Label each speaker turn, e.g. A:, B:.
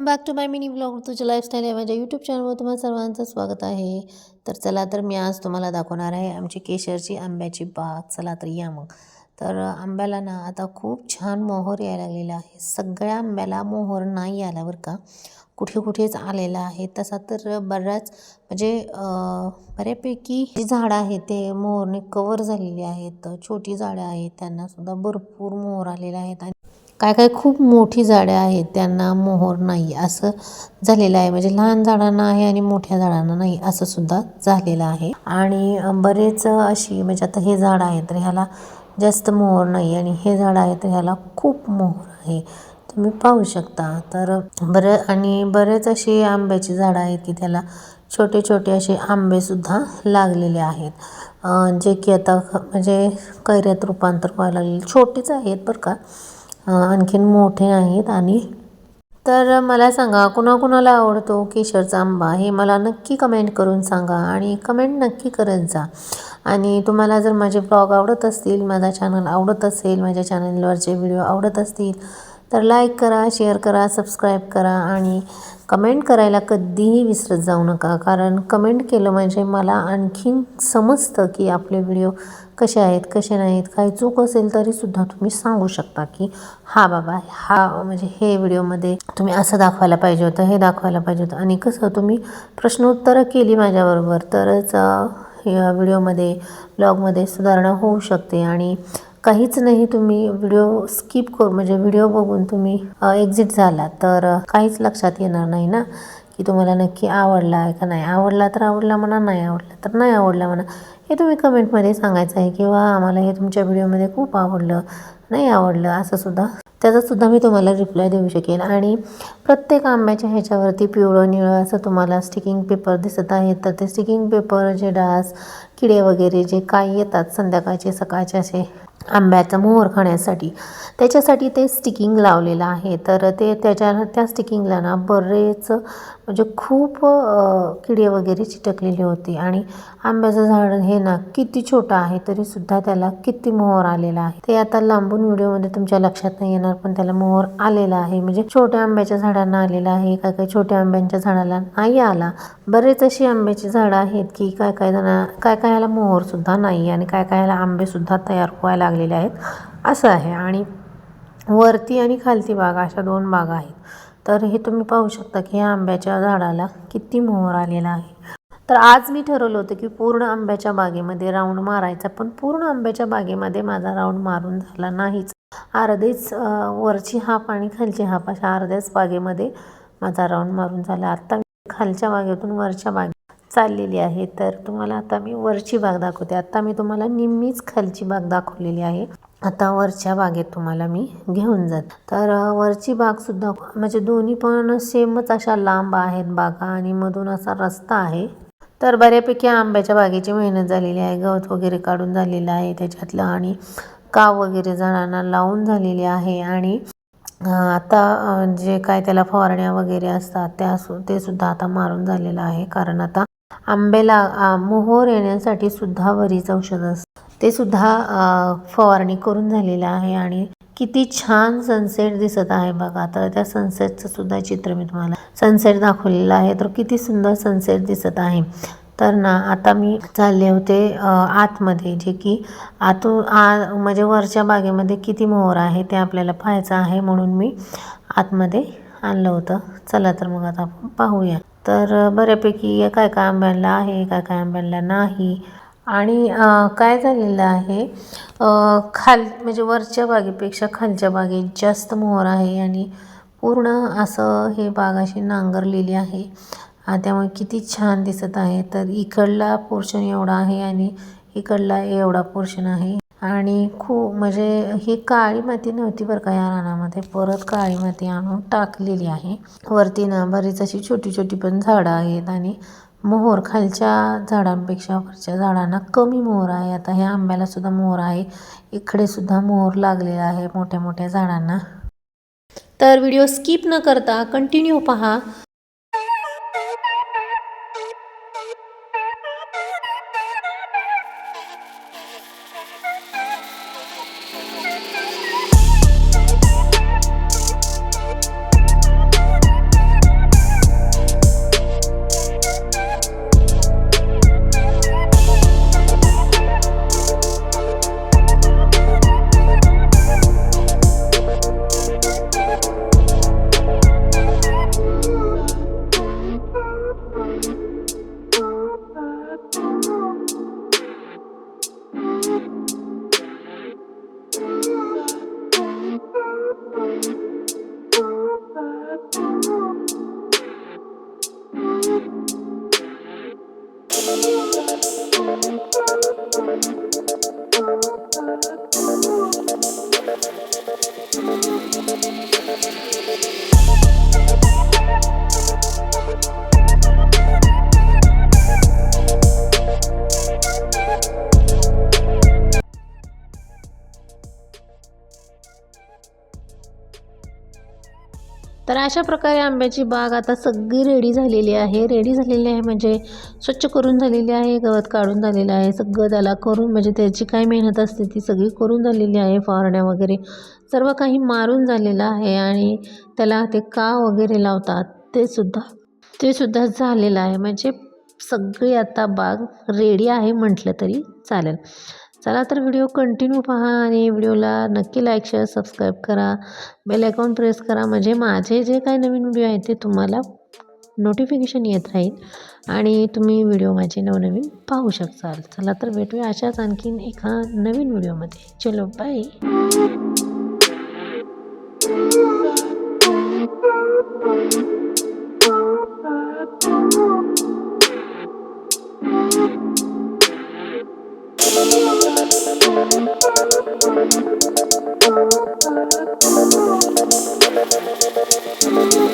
A: Back to my mini blog तुझ्या lifestyle या माझ्या यूट्यूब चॅनलवर तुम्हाला सर्वांचं स्वागत आहे. तर चला तर मी आज तुम्हाला दाखवणार आहे आमची केशरची आंब्याची बाग चला तर या मग. तर आंब्याला ना आता खूप छान मोहर यायला लागलेला आहे. सगळ्या आंब्याला मोहर नाही आल्यावर बरं का. कुठे कुठेच आलेला आहे. तसा तर बऱ्याच म्हणजे बऱ्यापैकी जी झाडं आहेत ते मोहरने कवर झालेली आहेत. छोटी झाडं आहेत. त्यांनासुद्धा भरपूर मोहर आलेले आहेत. आणि काय काय खूप मोठी झाडे आहेत त्यांना मोहर नाही असं झालेलं आहे. म्हणजे लहान झाडांना आहे आणि मोठ्या झाडांना नाही असं सुद्धा झालेलं आहे. आणि बरेच अशी म्हणजे आता हे झाड आहे तर ह्याला जास्त मोहर नाही आणि हे झाड आहे तर ह्याला खूप मोहर आहे. तुम्ही पाहू शकता. तर बरं आणि बरेच अशी आंब्याची झाडं आहेत की त्याला छोटे छोटे असे आंबेसुद्धा लागलेले आहेत. जे की आता म्हणजे कैऱ्यात रूपांतर व्हायला लागले. छोटेच आहेत बरं का. आणखीन मोठे आहेत आणि तर मला सांगा कुणाकुणाला आवडतो केशरचा आंबा? हे मला नक्की कमेंट करून सांगा आणि कमेंट नक्की करत जा. आणि तुम्हाला जर माझे ब्लॉग आवडत असतील माझा चॅनल आवडत असेल माझ्या चॅनलवरचे व्हिडिओ आवडत असतील तर लाईक करा शेअर करा सबस्क्राईब करा आणि कमेंट करायला कधीही विसरत जाऊ नका. कारण कमेंट केलं म्हणजे मला आणखीन समजतं की आपले व्हिडिओ कसे आहेत कसे नाहीत. काही चूक असेल तरीसुद्धा तुम्ही सांगू शकता की हा बाबा हा म्हणजे हे व्हिडिओमध्ये तुम्ही असं दाखवायला पाहिजे होतं हे दाखवायला पाहिजे होतं. आणि कसं तुम्ही प्रश्नोत्तरं केली माझ्याबरोबर तरच या व्हिडिओमध्ये ब्लॉगमध्ये सुधारणा होऊ शकते. आणि काहीच नाही तुम्ही व्हिडिओ स्किप करू म्हणजे व्हिडिओ बघून तुम्ही एक्झिट झाला. तर काहीच लक्षात येणार नाही ना की तुम्हाला नक्की आवडला आहे का नाही. आवडला तर आवडला म्हणा नाही आवडला तर नाही आवडला म्हणा. हे तुम्ही कमेंटमध्ये सांगायचं आहे किंवा आम्हाला हे तुमच्या व्हिडिओमध्ये खूप आवडलं नाही आवडलं असं सुद्धा. त्याचासुद्धा मी तुम्हाला रिप्लाय देऊ शकेन. आणि प्रत्येक आंब्याच्या ह्याच्यावरती पिवळं निळं असं तुम्हाला स्टिकिंग पेपर दिसत आहे. तर ते स्टिकिंग पेपर जे डास किडे वगैरे जे काही येतात संध्याकाळचे सकाळचे असे आंब्याचा मोहर खाण्यासाठी. त्याच्यासाठी ते स्टिकिंग लावलेलं आहे. तर ते त्याच्या त्या स्टिकिंगला ना बरेच म्हणजे खूप किडे वगैरे चिटकलेले होते. आणि आंब्याचं झाड हे ना किती छोटं आहे तरीसुद्धा त्याला किती मोहर आलेला आहे. ते आता लांबून व्हिडिओमध्ये तुमच्या लक्षात नाही येणार पण त्याला मोहर आलेला आहे. म्हणजे छोट्या आंब्याच्या झाडांना आलेला आहे काय काय छोट्या आंब्यांच्या झाडाला नाही आला. बरेच अशी आंब्याची झाडं आहेत की काय काय जण काय काय याला मोहरसुद्धा नाही आणि काय काय याला आंबेसुद्धा तयार व्हायला लागलेले आहेत. असं आहे. आणि वरती आणि खालती बाग अशा दोन बागा आहेत. तर हे तुम्ही पाहू शकता की ह्या आंब्याच्या झाडाला किती मोहर आलेला आहे. तर आज मी ठरवलं होतं की पूर्ण आंब्याच्या बागेमध्ये राऊंड मारायचा पण पूर्ण आंब्याच्या बागेमध्ये माझा राऊंड मारून झाला नाहीच. अर्धेच वरची हाप आणि खालची हाप अशा अर्ध्याच बागेमध्ये माझा राऊंड मारून झाला. आत्ता खालच्या बागेतून वरच्या बागे चाललेली आहे. तर तुम्हाला आता मी वरची बाग दाखवते. आता मी तुम्हाला निम्मीच खालची बाग दाखवलेली आहे. आता वरच्या बागेत तुम्हाला मी घेऊन जात. तर वरची बागसुद्धा म्हणजे दोन्ही पण सेमच अशा लांब आहेत बागा आणि मधून असा रस्ता आहे. तर बऱ्यापैकी आंब्याच्या बागेची मेहनत झालेली आहे. गवत वगैरे काढून झालेलं आहे त्याच्यातलं आणि काव वगैरे झाडांना लावून झालेली आहे आणि आता जे काय त्याला फवारण्या वगैरे असतात त्या सु ते सुद्धा आता मारून झालेलं आहे. कारण आता आंब्याला मोहोर येण्यासाठी सुद्धा वरीच औषध असतं. ते सुद्धा फवारणी करून झालेलं आहे आणि किती छान सनसेट दिसत आहे बघा. तर त्या सनसेटचं सुद्धा चित्र मी तुम्हाला सनसेट दाखवलेलं आहे. तर किती सुंदर सनसेट दिसत आहे. तर ना आता मी चालले होते आतमध्ये जे की आतून आ म्हणजे वरच्या बागेमध्ये किती मोहर आहे ते आपल्याला पाहायचं आहे म्हणून मी आतमध्ये आणलं होतं. चला तर मग आता आपण पाहूया. तर बऱ्यापैकी काय काय आंब्यांना आहे काय काय आंब्यांना नाही आणि काय झालेलं आहे खाल म्हणजे वरच्या बागेपेक्षा खालच्या बागेत जास्त मोहर आहे आणि पूर्ण असं हे बाग अशी नांगरलेली आहे. त्यामुळे किती छान दिसत आहे. तर इकडला पोर्शन एवढा आहे आणि इकडला एवढा पोर्शन आहे. आणि खूप म्हणजे ही काळी माती नव्हती बरं का या रानामध्ये. परत काळी माती आणून टाकलेली आहे. वरती ना बरीच अशी छोटी छोटी पण झाडं आहेत आणि मोहर खालच्या झाडांपेक्षा वरच्या झाडांना कमी मोहर आहे. आता ह्या आंब्याला सुद्धा मोहर आहे. इकडे सुद्धा मोहर लागलेला आहे मोठ्या मोठ्या झाडांना. तर व्हिडिओ स्किप न करता कंटिन्यू पहा. Thank you. तर अशा प्रकारे आंब्याची बाग आता सगळी रेडी झालेली आहे. रेडी झालेली आहे म्हणजे स्वच्छ करून झालेली आहे गवत काढून झालेलं आहे सगळं त्याला करून म्हणजे त्याची काय मेहनत असते ती सगळी करून झालेली आहे फवारण्या वगैरे सर्व काही मारून झालेलं आहे आणि त्याला ते का वगैरे लावतात ते सुद्धा ते सुद्धा झालेलं आहे. म्हणजे सगळी आता बाग रेडी आहे म्हटलं तरी चालेल. चला तर व्हिडिओ कंटिन्यू पहा आणि व्हिडिओला नक्की लाईक शेअर सबस्क्राईब करा. बेल अकाउंट प्रेस करा म्हणजे माझे जे काही नवीन व्हिडिओ आहेत ते तुम्हाला नोटिफिकेशन येत राहील आणि तुम्ही व्हिडिओ माझे नवनवीन पाहू शकाल चला तर भेटूया अशाच आणखीन एका नवीन व्हिडिओमध्ये चलो बाय possible.